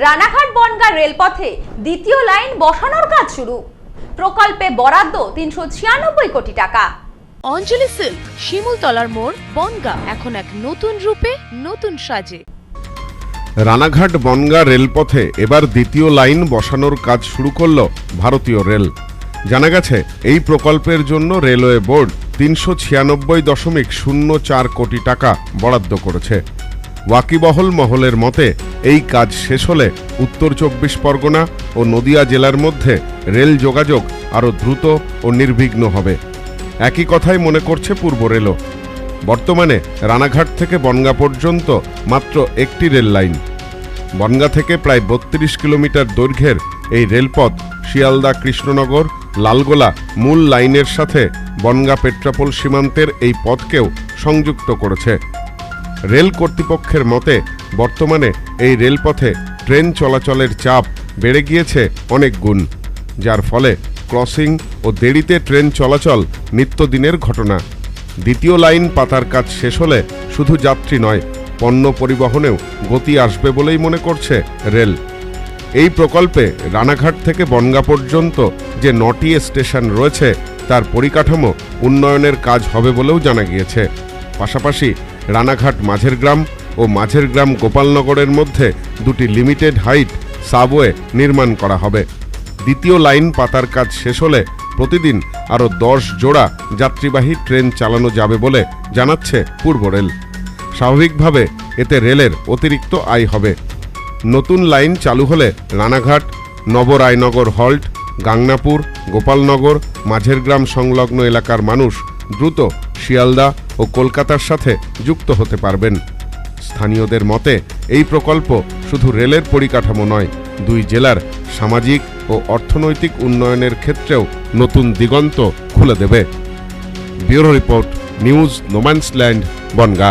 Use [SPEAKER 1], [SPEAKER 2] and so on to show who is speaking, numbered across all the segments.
[SPEAKER 1] রানাঘাট বনগা রেলপথে দ্বিতীয় লাইন বসানোর কাজ শুরু। প্রকল্পে বরাদ্দ তিনশো ছিয়ানব্বই কোটি টাকা।
[SPEAKER 2] অঞ্জলি সিল্ক শিমুলতলার মোড় বনগা এখন এক নতুন রূপে নতুন সাজে।
[SPEAKER 3] রানাঘাট বনগা রেলপথে এবার দ্বিতীয় লাইন বসানোর কাজ শুরু করল ভারতীয় রেল। জানা গেছে এই প্রকল্পের জন্য রেলওয়ে বোর্ড তিনশো ছিয়ানব্বই দশমিক শূন্য চার কোটি টাকা বরাদ্দ করেছে। ওয়াকিবহল মহলের মতে এই কাজ শেষ হলে উত্তর চব্বিশ পরগনা ও নদিয়া জেলার মধ্যে রেল যোগাযোগ আরও দ্রুত ও নির্বিঘ্ন হবে। একই কথাই মনে করছে পূর্ব রেলও। বর্তমানে রানাঘাট থেকে বনগা পর্যন্ত মাত্র একটি রেল লাইন। বনগা থেকে প্রায় বত্রিশ কিলোমিটার দৈর্ঘ্যের এই রেলপথ শিয়ালদা, কৃষ্ণনগর, লালগোলা মূল লাইনের সাথে বনগা পেট্রাপোল সীমান্তের এই পথকেও সংযুক্ত করেছে। রেল কর্তৃপক্ষের মতে বর্তমানে এই রেলপথে ট্রেন চলাচলের চাপ বেড়ে গিয়েছে অনেক গুণ, যার ফলে ক্রসিং ও দেরিতে ট্রেন চলাচল নিত্যদিনের ঘটনা। দ্বিতীয় লাইন পাতার কাজ শেষ হলে শুধু যাত্রী নয়, পণ্য পরিবহনেও গতি আসবে বলেই মনে করছে রেল। এই প্রকল্পে রানাঘাট থেকে বনগা পর্যন্ত যে নটি স্টেশন রয়েছে, তার পরিকাঠামো উন্নয়নের কাজ হবে বলেও জানা গিয়েছে। পাশাপাশি রানাঘাট মাঝের গ্রাম ও মাঝের গ্রাম গোপালনগরের মধ্যে দুটি লিমিটেড হাইট সাবওয়ে নির্মাণ করা হবে। দ্বিতীয় লাইন পাতার কাজ শেষ হলে প্রতিদিন আরও দশ জোড়া যাত্রীবাহী ট্রেন চালানো যাবে বলে জানাচ্ছে পূর্ব রেল। স্বাভাবিকভাবে এতে রেলের অতিরিক্ত আয় হবে। নতুন লাইন চালু হলে রানাঘাট, নবরায়নগর হল্ট, গাংনাপুর, গোপালনগর, মাঝের গ্রাম সংলগ্ন এলাকার মানুষ দ্রুত শিয়ালদা ও কলকাতার সাথে যুক্ত হতে পারবেন। স্থানীয়দের মতে, এই প্রকল্প শুধু রেলের পরিকাঠামো নয়, দুই জেলার সামাজিক ও অর্থনৈতিক উন্নয়নের ক্ষেত্রেও নতুন দিগন্ত খুলে দেবে। Bureau report, news, no man's land, Bongaon.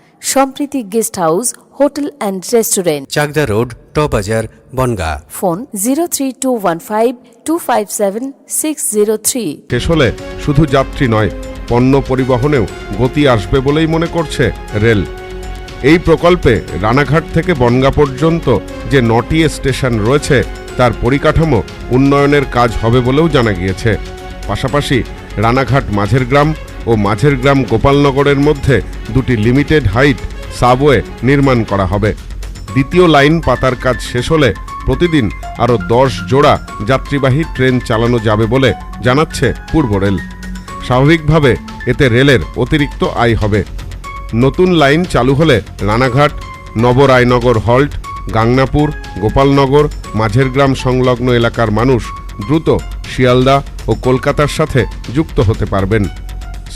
[SPEAKER 4] Sampriti guest house hotel and restaurant.
[SPEAKER 5] Chakdah road টবাজার Bongaon.
[SPEAKER 4] Phone zero three two one five two five seven six zero three.
[SPEAKER 3] শেষ হলে শুধু যাত্রী নয় পণ্য পরিবহনেও গতি আসবে বলেই মনে করছে রেল। এই প্রকল্পে রানাঘাট থেকে বনগা পর্যন্ত যে নটি স্টেশন রয়েছে তার পরিকাঠামো উন্নয়নের কাজ হবে বলেও জানা গিয়েছে। পাশাপাশি রানাঘাট মাঝের গ্রাম ও মাঝের গ্রাম গোপালনগরের মধ্যে দুটি লিমিটেড হাইট সাবওয়ে নির্মাণ করা হবে। দ্বিতীয় লাইন পাতার কাজ শেষ হলে প্রতিদিন আরও দশ জোড়া যাত্রীবাহী ট্রেন চালানো যাবে বলে জানাচ্ছে পূর্ব রেল। স্বাভাবিকভাবে এতে রেলের অতিরিক্ত আয় হবে। নতুন লাইন চালু হলে রানাঘাট, নবরায়নগর হল্ট, গাংনাপুর, গোপালনগর, মাঝের গ্রাম সংলগ্ন এলাকার মানুষ দ্রুত শিয়ালদা ও কলকাতার সাথে যুক্ত হতে পারবেন।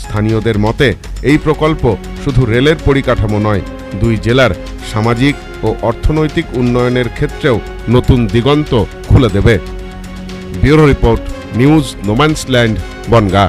[SPEAKER 3] স্থানীয়দের মতে, এই প্রকল্প শুধু রেলের পরিকাঠামো নয়, দুই জেলার সামাজিক ও অর্থনৈতিক উন্নয়নের ক্ষেত্রেও নতুন দিগন্ত খুলে দেবে। Bureau report, news, no man's land, Bongaon.